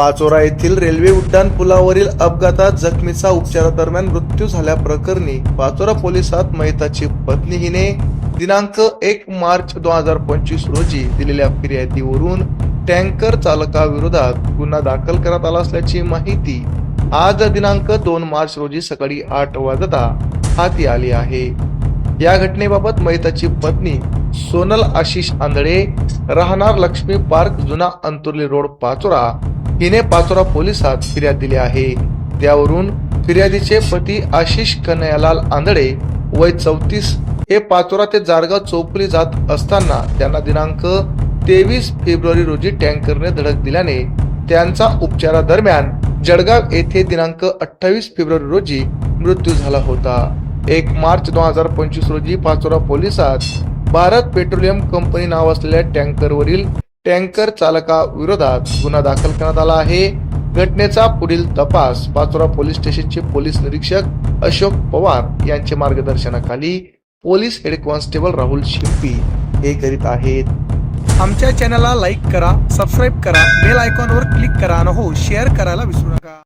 पाचोरा येथील रेल्वे उड्डाण पुलावरील अपघातात जखमीचा उपचारादरम्यान मृत्यू झाल्याप्रकरणी पाचोरा पोलिसात महिताची पत्नी हिने दिनांक एक मार्च दोन हजार पंचवीस रोजी दिलेल्या फिर्यादीवरून टँकर चालकाविरोधात गुन्हा दाखल करण्यात आला असल्याची माहिती आज दिनांक दोन मार्च रोजी सकाळी आठ वाजता हाती आली आहे. या घटनेबाबत महिताची पत्नी सोनल आशिष आंधळे राहणार लक्ष्मी पार्क जुना अंतुर्ली रोड पाचोरा हिने पाचोरा पोलिसात फिर्याद दिली आहे. त्यावरून फिर्यादीचे पती आशिष कन्हैयालाल आंधळे वय चौतीस हे पाचोरा ते जारगाव चौपली जात असताना त्यांना दिनांक तेवीस फेब्रुवारी रोजी टँकरने धडक दिल्याने त्यांचा उपचारादरम्यान जळगाव येथे दिनांक अठ्ठावीस फेब्रुवारी रोजी मृत्यू झाला होता. एक मार्च दोन हजार पंचवीस रोजी पाचोरा पोलिसात भारत पेट्रोलियम कंपनी नाव असलेल्या टँकरवरील टँकर चालकाविरोधात गुन्हा दाखल करण्यात आला आहे. घटनेचा पुढील तपास पाचोरा पोलीस स्टेशनचे पोलीस निरीक्षक अशोक पवार यांच्या मार्गदर्शनाखाली police head constable Rahul Shimpi हे करीत आहेत. आमच्या चॅनलला लाईक करा सबस्क्राईब करा बेल आयकॉनवर क्लिक करा आणि हो शेअर करायला विसरू नका.